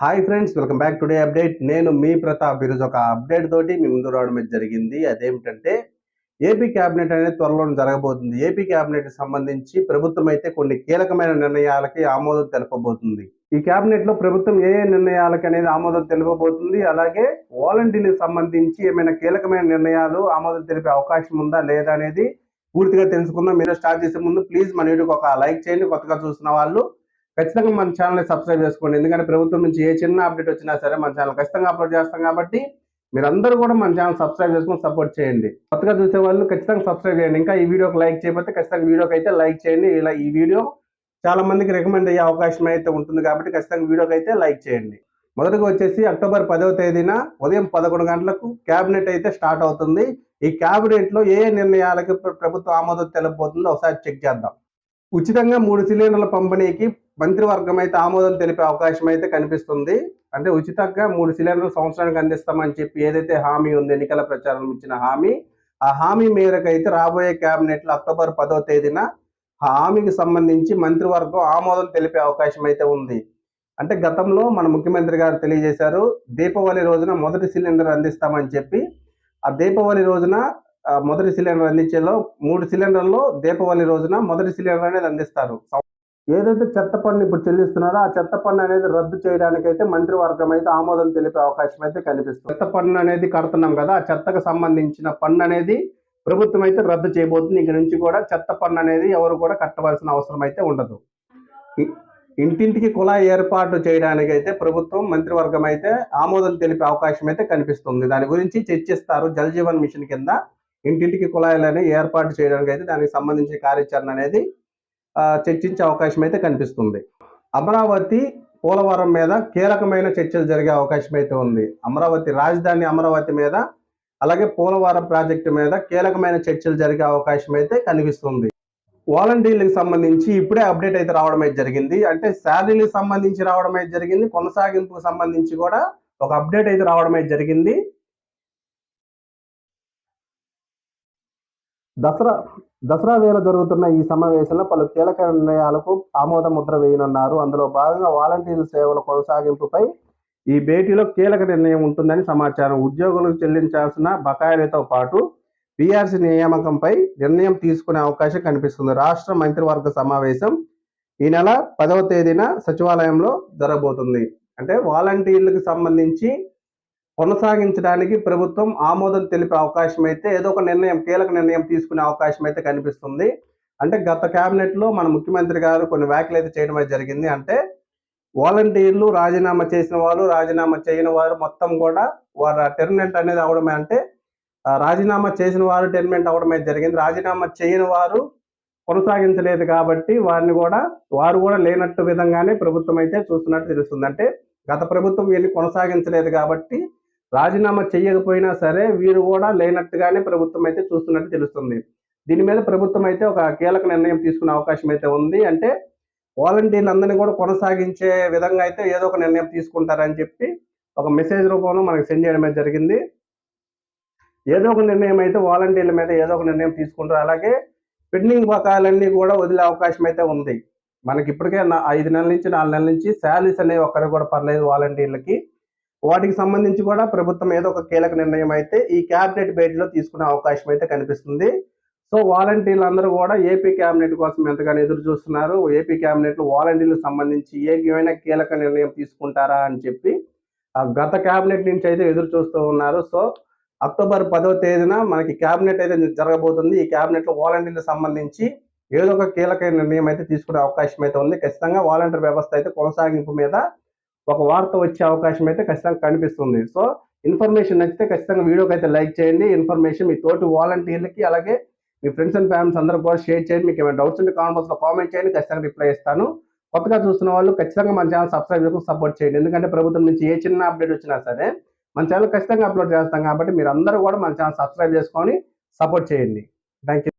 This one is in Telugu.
Hi friends welcome back today update నేను మీ ప్రతాప్. ఈరోజు ఒక అప్డేట్ తోటి మీ ముందు రావడం జరిగింది. అదేమిటంటే ఏపీ క్యాబినెట్ అనేది త్వరలో జరగబోతుంది. ఏపీ క్యాబినెట్ సంబంధించి ప్రభుత్వం అయితే కొన్ని కీలకమైన నిర్ణయాలకి ఆమోదం తెలపబోతుంది. ఈ క్యాబినెట్లో ప్రభుత్వం ఏ ఏ నిర్ణయాలకి అనేది ఆమోదం తెలపబోతుంది? అలాగే వాలంటీర్లకు సంబంధించి ఏమైనా కీలకమైన నిర్ణయాలు ఆమోదం తెలిపే అవకాశం ఉందా లేదా అనేది పూర్తిగా తెలుసుకుందాం. మీరు స్టార్ట్ చేసే ముందు ప్లీజ్ మన వీడియోకి ఒక లైక్ చేయండి. కొత్తగా చూసిన వాళ్ళు ఖచ్చితంగా మన ఛానల్ని సబ్స్క్రైబ్ చేసుకోండి. ఎందుకంటే ప్రభుత్వం నుంచి ఏ చిన్న అప్డేట్ వచ్చినా సరే మన ఛానల్ ఖచ్చితంగా అప్లోడ్ చేస్తాం కాబట్టి మీరందరూ కూడా మన ఛానల్ సబ్స్క్రైబ్ చేసుకుని సపోర్ట్ చేయండి. కొత్తగా చూసే వాళ్ళు ఖచ్చితంగా సబ్స్క్రైబ్ చేయండి. ఇంకా ఈ వీడియోకి లైక్ చేయకపోతే ఖచ్చితంగా వీడియోకి అయితే లైక్ చేయండి. ఇలా ఈ వీడియో చాలా మందికి రికమెండ్ అయ్యే అవకాశం అయితే ఉంటుంది కాబట్టి ఖచ్చితంగా వీడియోకి అయితే లైక్ చేయండి. మొదటగా వచ్చేసి అక్టోబర్ పదవ తేదీన ఉదయం పదకొండు గంటలకు క్యాబినెట్ అయితే స్టార్ట్ అవుతుంది. ఈ క్యాబినెట్లో ఏ నిర్ణయాలకు ప్రభుత్వం ఆమోదం తెలపబోతుందో ఒకసారి చెక్ చేద్దాం. ఉచితంగా మూడు సిలిండర్ల పంపిణీకి మంత్రివర్గం అయితే ఆమోదం తెలిపే అవకాశం అయితే కనిపిస్తుంది. అంటే ఉచితంగా మూడు సిలిండర్లు సంవత్సరానికి అందిస్తామని చెప్పి ఏదైతే హామీ ఉంది ఎన్నికల ప్రచారం ఇచ్చిన హామీ ఆ హామీ మేరకు అయితే రాబోయే క్యాబినెట్లో అక్టోబర్ పదో తేదీన ఆ హామీకి సంబంధించి మంత్రివర్గం ఆమోదం తెలిపే అవకాశం అయితే ఉంది. అంటే గతంలో మన ముఖ్యమంత్రి గారు తెలియజేశారు దీపావళి రోజున మొదటి సిలిండర్ అందిస్తామని చెప్పి ఆ దీపావళి రోజున మొదటి సిలిండర్ అందించేలో మూడు సిలిండర్లో దీపావళి రోజున మొదటి సిలిండర్ అనేది అందిస్తారు. ఏదైతే చెత్త పన్ను ఇప్పుడు చెల్లిస్తున్నారో ఆ చెత్త పన్ను అనేది రద్దు చేయడానికి అయితే మంత్రివర్గం అయితే ఆమోదం తెలిపే అవకాశం అయితే కనిపిస్తుంది. చెత్త పన్ను అనేది కడుతున్నాం కదా ఆ చెత్తకు సంబంధించిన పన్ను అనేది ప్రభుత్వం అయితే రద్దు చేయబోతుంది. ఇక నుంచి కూడా చెత్త పన్ను అనేది ఎవరు కూడా కట్టవలసిన అవసరం అయితే ఉండదు. ఇంటింటికి కుళాయి ఏర్పాటు చేయడానికి అయితే ప్రభుత్వం మంత్రివర్గం అయితే ఆమోదం తెలిపే అవకాశం అయితే కనిపిస్తుంది. దాని గురించి చర్చిస్తారు జల్ జీవన్ మిషన్ కింద. ఇంటింటికి కుళాయిలని ఏర్పాటు చేయడానికి అయితే దానికి సంబంధించిన కార్యాచరణ అనేది చర్చించే అవకాశం అయితే కనిపిస్తుంది. అమరావతి పోలవరం మీద కీలకమైన చర్చలు జరిగే అవకాశం అయితే ఉంది. అమరావతి రాజధాని అమరావతి మీద అలాగే పోలవరం ప్రాజెక్టు మీద కీలకమైన చర్చలు జరిగే అవకాశం అయితే కనిపిస్తుంది. వాలంటీర్లకు సంబంధించి ఇప్పుడే అప్డేట్ అయితే రావడం అయితే జరిగింది. అంటే శాలరీలకు సంబంధించి రావడం అయితే జరిగింది. కొనసాగింపుకు సంబంధించి కూడా ఒక అప్డేట్ అయితే రావడం అయితే జరిగింది. దసరా దసరా వేళ జరుగుతున్న ఈ సమావేశంలో పలు కీలక నిర్ణయాలకు ఆమోద ముద్ర వేయనున్నారు. అందులో భాగంగా వాలంటీర్ల సేవల కొనసాగింపుపై ఈ భేటీలో కీలక నిర్ణయం ఉంటుందని సమాచారం. ఉద్యోగులకు చెల్లించాల్సిన బకాయిలతో పాటు బీఆర్సీ నియామకంపై నిర్ణయం తీసుకునే అవకాశం కనిపిస్తుంది. రాష్ట్ర మంత్రివర్గ సమావేశం ఈ నెల పదవ తేదీన సచివాలయంలో జరగబోతుంది. అంటే వాలంటీర్లకు సంబంధించి కొనసాగించడానికి ప్రభుత్వం ఆమోదం తెలిపే అవకాశం అయితే ఏదో ఒక నిర్ణయం కీలక నిర్ణయం తీసుకునే అవకాశం అయితే కనిపిస్తుంది. అంటే గత కేబినెట్లో మన ముఖ్యమంత్రి గారు కొన్ని వ్యాఖ్యలు అయితే చేయడం జరిగింది. అంటే వాలంటీర్లు రాజీనామా చేసిన వాళ్ళు రాజీనామా చేయని వారు మొత్తం కూడా వారు టెర్మినెంట్ అనేది అవడమే. అంటే రాజీనామా చేసిన వారు టెర్మినెంట్ అవడమే జరిగింది. రాజీనామా చేయని వారు కొనసాగించలేదు కాబట్టి వారిని కూడా వారు కూడా లేనట్టు విధంగానే ప్రభుత్వం అయితే చూస్తున్నట్టు తెలుస్తుంది. అంటే గత ప్రభుత్వం వీరిని కొనసాగించలేదు కాబట్టి రాజీనామా చేయకపోయినా సరే వీరు కూడా లేనట్టుగానే ప్రభుత్వం అయితే చూస్తున్నట్టు తెలుస్తుంది. దీని మీద ప్రభుత్వం అయితే ఒక కీలక నిర్ణయం తీసుకునే అవకాశం అయితే ఉంది. అంటే వాలంటీర్లందరినీ కూడా కొనసాగించే విధంగా అయితే ఏదో ఒక నిర్ణయం తీసుకుంటారని చెప్పి ఒక మెసేజ్ రూపంలో మనకు సెండ్ చేయడం అయితే జరిగింది. ఏదో ఒక నిర్ణయం అయితే వాలంటీర్ల మీద ఏదో ఒక నిర్ణయం తీసుకుంటారు. అలాగే పెండింగ్ బకాయిలన్నీ కూడా వదిలే అవకాశం అయితే ఉంది. మనకి ఇప్పటికే నా- ఐదు నెలల నుంచి నాలుగు నెలల నుంచి శాలరీస్ అనేవి ఒక్కరికి కూడా పర్లేదు వాలంటీర్లకి. వాటికి సంబంధించి కూడా ప్రభుత్వం ఏదో ఒక కీలక నిర్ణయం అయితే ఈ క్యాబినెట్ భేటీలో తీసుకునే అవకాశం అయితే కనిపిస్తుంది. సో వాలంటీర్లు అందరూ కూడా ఏపీ క్యాబినెట్ కోసం ఎంతగానో ఎదురు చూస్తున్నారు. ఏపీ క్యాబినెట్లో వాలంటీర్లకు సంబంధించి ఏమైనా కీలక నిర్ణయం తీసుకుంటారా అని చెప్పి ఆ గత క్యాబినెట్ నుంచి అయితే ఎదురు చూస్తూ ఉన్నారు. సో అక్టోబర్ పదో తేదీన మనకి క్యాబినెట్ అయితే జరగబోతుంది. ఈ క్యాబినెట్లో వాలంటీర్లకు సంబంధించి ఏదో ఒక కీలక నిర్ణయం అయితే తీసుకునే అవకాశం అయితే ఉంది. ఖచ్చితంగా వాలంటీర్ వ్యవస్థ అయితే కొనసాగింపు మీద ఒక వార్త వచ్చే అవకాశం అయితే ఖచ్చితంగా కనిపిస్తుంది. సో ఇన్ఫర్మేషన్ నచ్చితే ఖచ్చితంగా వీడియోకి అయితే లైక్ చేయండి. ఇన్ఫర్మేషన్ మీ తోటి వాలంటీర్లకి అలాగే మీ ఫ్రెండ్స్ అండ్ ఫ్యామిలీస్ అందరూ కూడా షేర్ చేయండి. మీకు ఏమైనా డౌట్స్ ఉంటే కామెంట్ బాక్స్లో కామెంట్ చేయండి. ఖచ్చితంగా రిప్లై ఇస్తాను. కొత్తగా చూస్తున్న వాళ్ళు ఖచ్చితంగా మన ఛానల్ సబ్స్క్రైబ్ చేసుకుని సపోర్ట్ చేయండి. ఎందుకంటే ప్రభుత్వం నుంచి ఏ చిన్న అప్డేట్ వచ్చినా సరే మన ఛానల్ ఖచ్చితంగా అప్లోడ్ చేస్తాం కాబట్టి మీరు అందరూ కూడా మన ఛానల్ సబ్స్క్రైబ్ చేసుకొని సపోర్ట్ చేయండి. Thank you